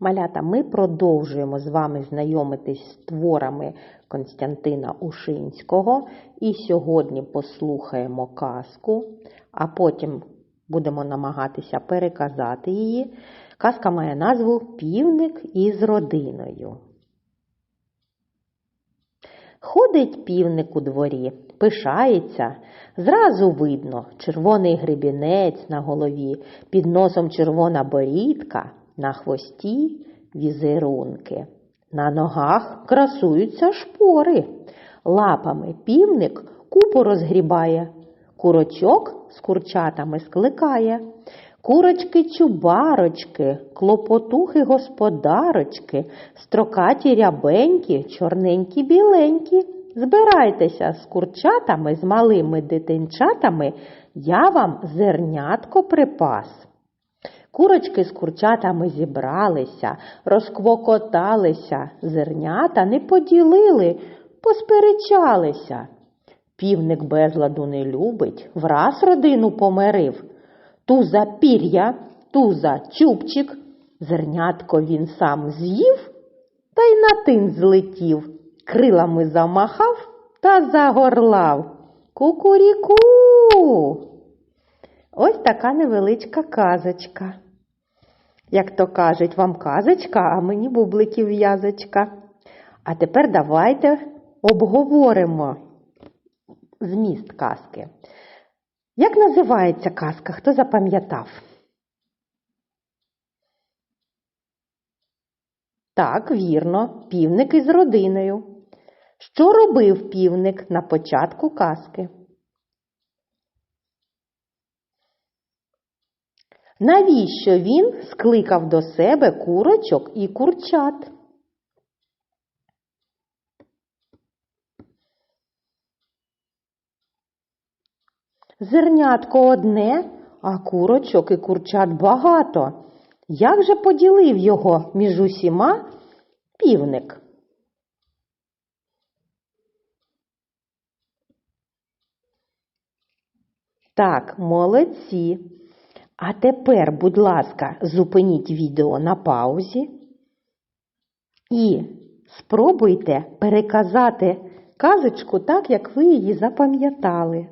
Малята, ми продовжуємо з вами знайомитись з творами Константина Ушинського. І сьогодні послухаємо казку, а потім будемо намагатися переказати її. Казка має назву Півник із родиною. Ходить півник у дворі, пишається, зразу видно червоний гребінець на голові, під носом червона борідка, на хвості візерунки. На ногах красуються шпори. Лапами півник купу розгрібає, курочок з курчатами скликає. Курочки чубарочки, клопотухи господарочки, строкаті рябенькі, чорненькі біленькі. Збирайтеся з курчатами, з малими дитинчатами, я вам зернятко припас. Курочки з курчатами зібралися, розквокоталися, зернята не поділили, посперечалися. Півник безладу не любить, враз родину помирив. Туза пір'я, туза чубчик, зернятко він сам з'їв та й на тин злетів, крилами замахав та загорлав. Кукуріку. Ось така невеличка казочка. Як то кажуть, вам казочка, а мені бубликів в'язочка. А тепер давайте обговоримо зміст казки. Як називається казка? Хто запам'ятав? Так, вірно, півник із родиною. Що робив півник на початку казки? Навіщо він скликав до себе курочок і курчат? Зернятко одне, а курочок і курчат багато. Як же поділив його між усіма півник? Так, молодці. А тепер, будь ласка, зупиніть відео на паузі і спробуйте переказати казочку так, як ви її запам'ятали.